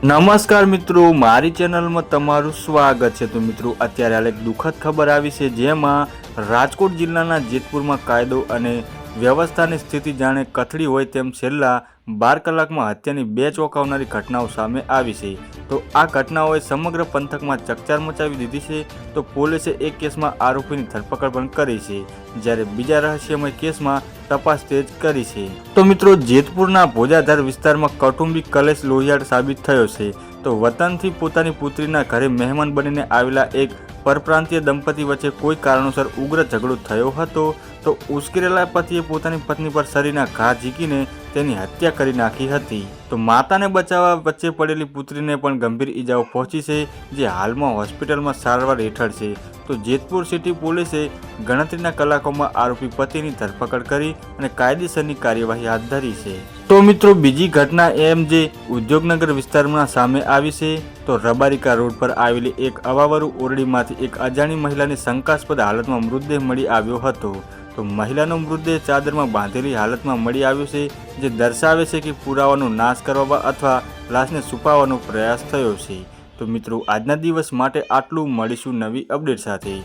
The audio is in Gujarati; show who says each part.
Speaker 1: નમસ્કાર મિત્રો, મારી ચેનલમાં તમારું સ્વાગત છે. તો મિત્રો, અત્યારે હાલ દુઃખદ ખબર આવી છે, જેમાં રાજકોટ જિલ્લાના જેતપુરમાં કાયદો અને વ્યવસ્થાની સ્થિતિ જાણે કથળી હોય તેમ છેલ્લા બાર કલાકમાં હત્યાની બે ચોંકાવનારી ઘટનાઓ સામે આવી છે. તો આ ઘટનાઓએ સમગ્ર પંથકમાં ચકચાર મચાવી દીધી છે. તો પોલીસે એક કેસમાં આરોપીની ધરપકડ પણ કરી છે. જ્યારે બીજા રહસ્યમય કેસમાં તપાસ તેજ કરી છે. તો મિત્રો, જેતપુરના ભોજાધાર વિસ્તારમાં કૌટુંબિક કલેશ લોહિયાળ સાબિત થયો છે. તો વતનથી પોતાની પુત્રીના ઘરે મહેમાન બનીને આવેલા એક પરપ્રાંતીય દંપતી વચ્ચે કોઈ કારણોસર ઉગ્ર ઝઘડો થયો હતો. તો ઉશ્કેરેલા પતિએ પોતાની પત્ની પર શરીરના ઘા ઝીકીને તેની હત્યા કરી નાખી હતી. તો માતાને બચાવવા વચ્ચે પડેલી પુત્રીને પણ ગંભીર ઈજાઓ પહોંચી છે, જે હાલમાં હોસ્પિટલમાં સારવાર હેઠળ છે. તો જેતપુર સિટી પોલીસે ગણતરીના કલાકોમાં આરોપી પતિની ધરપકડ કરી અને કાયદેસરની કાર્યવાહી હાથ ધરી છે. તો મિત્રો, બીજી ઘટના એમ જે ઉદ્યોગનગર વિસ્તારમાં સામે આવી છે. તો રબારિકા રોડ પર આવેલી એક અવાવરુ ઓરડીમાંથી એક અજાણી મહિલાની શંકાસ્પદ હાલતમાં મૃતદેહ મળી આવ્યો હતો. તો મહિલાનો મૃતદેહ ચાદરમાં બાંધેલી હાલતમાં મળી આવ્યો છે, જે દર્શાવે છે કે પુરાવાનો નાશ કરવા અથવા લાશને છુપાવવાનો પ્રયાસ થયો છે. તો મિત્રો, આજના દિવસ માટે આટલું. મળીશું નવી અપડેટ સાથે.